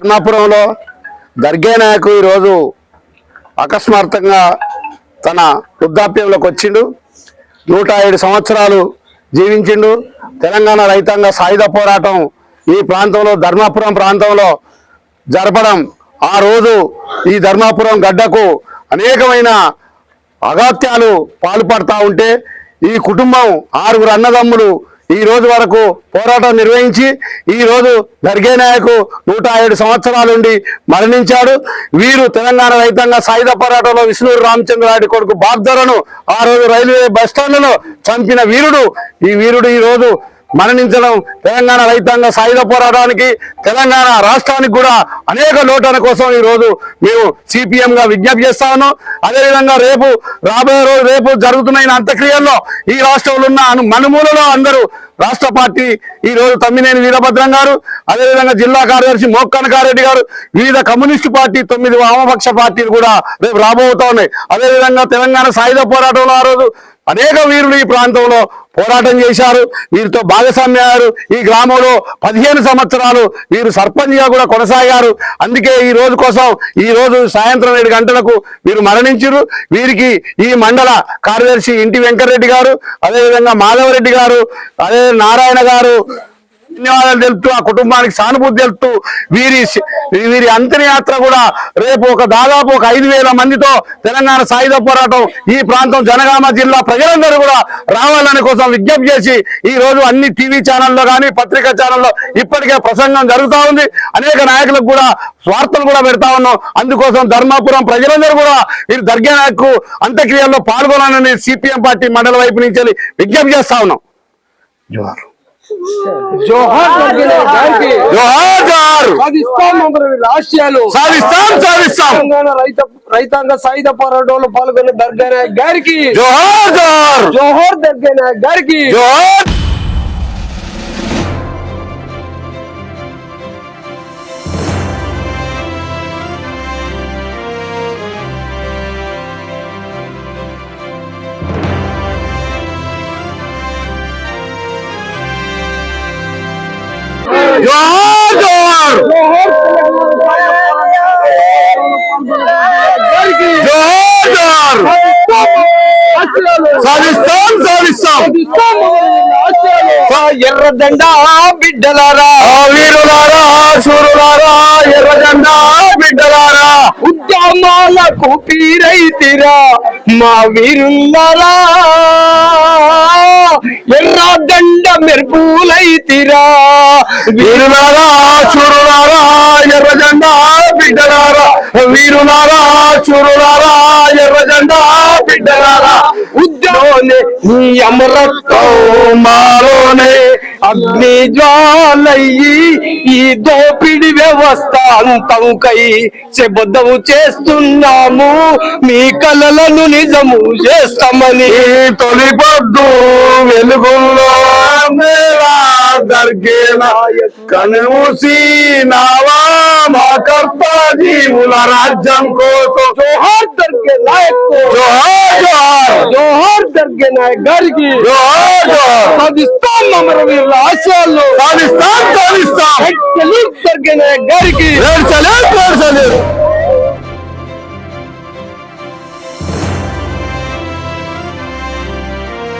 ధర్మాపురంలో దర్గే నాయకు ఈరోజు అకస్మాత్తుగా తన వృద్ధాప్యంలోకి వచ్చిండు. నూట ఏడు సంవత్సరాలు జీవించిండు. తెలంగాణ రైతాంగ సాయుధ పోరాటం ఈ ప్రాంతంలో ధర్మాపురం ప్రాంతంలో జరపడం ఆ రోజు ఈ ధర్మాపురం గడ్డకు అనేకమైన అగాత్యాలు పాల్పడతా ఉంటే ఈ కుటుంబం ఆరుగురు అన్నదమ్ములు ఈ రోజు వరకు పోరాటం నిర్వహించి ఈ రోజు దర్గే నాయకు నూట ఏడు సంవత్సరాలుండి మరణించాడు. వీరు తెలంగాణ రైతాంగ సాయుధ పోరాటంలో విష్ణూరు రామచంద్రారెడ్డి కొడుకు బాగ్దరను ఆ రోజు రైల్వే బస్ చంపిన వీరుడు. ఈ వీరుడు ఈ రోజు మరణించడం తెలంగాణ రైతాంగ సాయుధ పోరాటానికి తెలంగాణ రాష్ట్రానికి కూడా అనేక లోటన కోసం ఈ రోజు మేము సిపిఎం గా విజ్ఞప్తి చేస్తా ఉన్నాం. అదేవిధంగా రేపు రాబోయే రోజు రేపు జరుగుతున్న అంత్యక్రియల్లో ఈ రాష్ట్రంలో ఉన్న మనుమూలలో అందరూ రాష్ట్ర పార్టీ ఈ రోజు తమ్మినేని వీరభద్రం గారు అదేవిధంగా జిల్లా కార్యదర్శి మోక్కనకారెడ్డి గారు వివిధ కమ్యూనిస్టు పార్టీ తొమ్మిది వామపక్ష పార్టీలు కూడా రేపు రాబోతా ఉన్నాయి. అదేవిధంగా తెలంగాణ సాయుధ పోరాటంలో ఆ రోజు అనేక వీరులు ఈ ప్రాంతంలో పోరాటం చేశారు. వీరితో భాగస్వామ్యారు ఈ గ్రామంలో పదిహేను సంవత్సరాలు వీరు సర్పంచ్గా కూడా కొనసాగారు. అందుకే ఈ రోజు కోసం ఈ రోజు సాయంత్రం ఏడు గంటలకు వీరు మరణించారు వీరికి ఈ మండల కార్యదర్శి ఇంటి వెంకటరెడ్డి గారు అదేవిధంగా మాధవరెడ్డి గారు అదే నారాయణ గారు ధన్యవాదాలు తెలుపుతూ ఆ కుటుంబానికి సానుభూతి తెలుపుతూ వీరి వీరి అంతర్యాత్ర కూడా రేపు ఒక దాదాపు ఒక ఐదు వేల మందితో తెలంగాణ సాయుధ పోరాటం ఈ ప్రాంతం జనగామ జిల్లా ప్రజలందరూ కూడా రావాలని కోసం విజ్ఞప్తి చేసి ఈ రోజు అన్ని టీవీ ఛానల్లో కానీ పత్రికా ఛానల్లో ఇప్పటికే ప్రసంగం జరుగుతా ఉంది. అనేక నాయకులకు కూడా స్వార్థలు కూడా పెడతా ఉన్నాం. అందుకోసం ధర్మాపురం ప్రజలందరూ కూడా వీరు దర్గా నాయకు అంత్యక్రియల్లో పాల్గొనాలని సిపిఎం పార్టీ మండల వైపు నుంచి విజ్ఞప్తి చేస్తా ఉన్నాం. జోహార్ జోహార్ దర్గిన గారికి జోహార్ జోహార్ సాధిస్తాం ఆశయాలు సాధిస్తాం సాధిస్తాం. తెలంగాణ రైత రైతాంగ సాయుధ పోరాటంలో పాల్గొన్న దర్గా గారికి. జోహార్ జోహార్ దర్గా గారికి. జోహార్ సాధిస్తాం సాధిస్తాం సాధిస్తాం అమరవీరుల ఆశయాలు ఆ ఎర్రదండ బిడ్డలారా ఆ వీరులారా సూరులారా ఎర్రజెండా బిడ్డలారా ఉద్యమాలకు పీరైతిరా మా వీరుల్లారా ఎర్రదండ మెరుపులైతిరా. వీరులారా చూరులారా ఎర్రజెండా బిడ్డలారా. వీరులారా చూరులారా ఎర్రజెండా బిడ్డలారా. ఉద్యమోనే నీ అమరత్వం మాలోనే అగ్ని జ్వాలయ్యి ఈ దోపిడి వ్యవస్థ అంతంకై శబద్ధము చేస్తున్నాము. మీ కలలను నిజము చేస్తామని ఈ తొలి పొద్దు వెలుగుల్లో మేలా దర్గేన కనుమూసి నావా మా కర్త జీవుల రాజ్యం కోసం జోహార్ దర్గే నాయక్ జోహార్ జోహార్ జోహార్ దర్గే నాయక్ గారికి జోహార్ జోహార్ సాధిస్తాం అమరవీరుల ఆశయాల్లో సాధిస్తాం సాధిస్తాం దర్గే నాయక్ గారికి ఏడ్చలేదు ఏడ్చలేదు